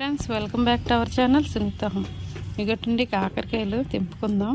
Friends welcome back to our channel Sunitha home ఇగటుండి కాకరకాయలు తెంపుకుందాం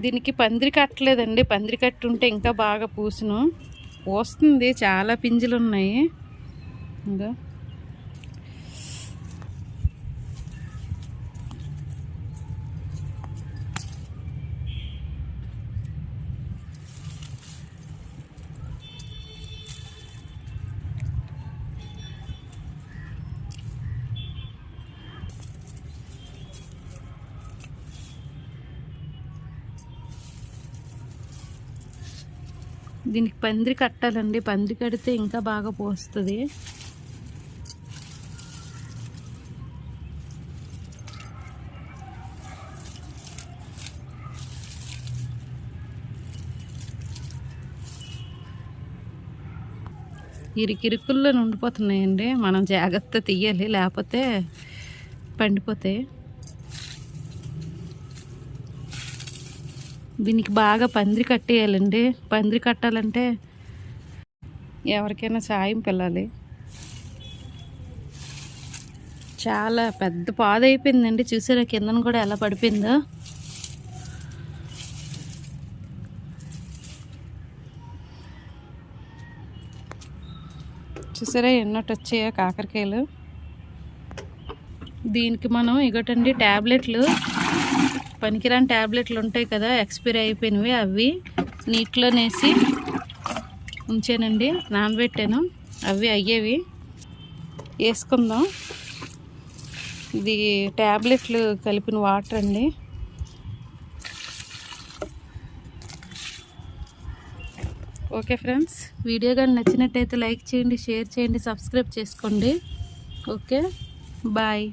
దీనికి పందిరి కట్టలేదండి. పందిరి కట్టి ఉంటే ఇంకా బాగా పూసును. పూస్తుంది. చాలా పింజలు ఉన్నాయి ఇంకా దీనికి పందిరి కట్టాలండి. పందిరి కడితే ఇంకా బాగా పోస్తుంది. ఇరికిరుకుల్లో ఉండిపోతున్నాయండి మనం జాగ్రత్త తీయాలి లేకపోతే పండిపోతాయి. దీనికి బాగా పందిరి కట్టేయాలండి. పందిరి కట్టాలంటే ఎవరికైనా సాయం పిల్లాలి చాలా పెద్ద పాద అయిపోయిందండి చూసారా కిందన కూడా ఎలా పడిపోయిందో? చూసారా ఎన్నోటి వచ్చాయో కాకరకాయలు. దీనికి మనం ఇగటండి ట్యాబ్లెట్లు పనికిరాని ట్యాబ్లెట్లు ఉంటాయి కదా ఎక్స్పైర్ అయిపోయినవి అవి నీటిలోనేసి ఉంచానండి. నానబెట్టాను. అవి అయ్యేవి. వేసుకుందాం. ఇది ట్యాబ్లెట్లు కలిపిన వాటర్ అండి. ఓకే ఫ్రెండ్స్ వీడియో కానీ నచ్చినట్టయితే లైక్ చేయండి షేర్ చేయండి సబ్స్క్రైబ్ చేసుకోండి. Okay bye.